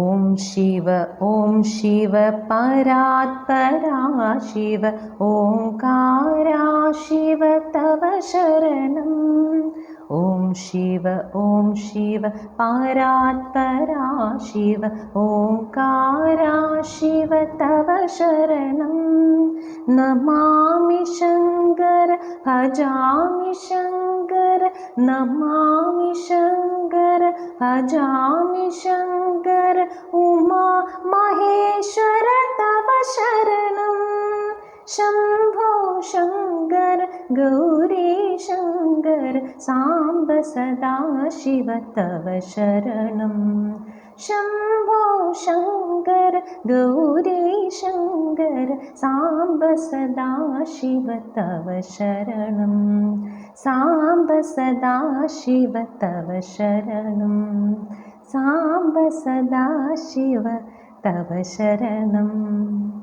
ॐ शिव ॐ शिव परात्परा शिव ओङ्कारा शिव तव शरणम् ॐ शिव ॐ शिव परात्परा शिव ओङ्कारा शिव तव शरणं नमामि शङ्कर भजामि शङ्कर नमामि शङ्कर भजामि शङ्कर उमा महेश्वर तव शरणं। शम्भो शङ्कर गौरी शङ्कर साम्ब सदा शिव तव शरणं। शम्भो शङ्कर गौरी शङ्कर साम्ब सदा शिव तव शरणं साम्ब सदा शिव तव शरणं साम्ब सदा शिव तव शरणम्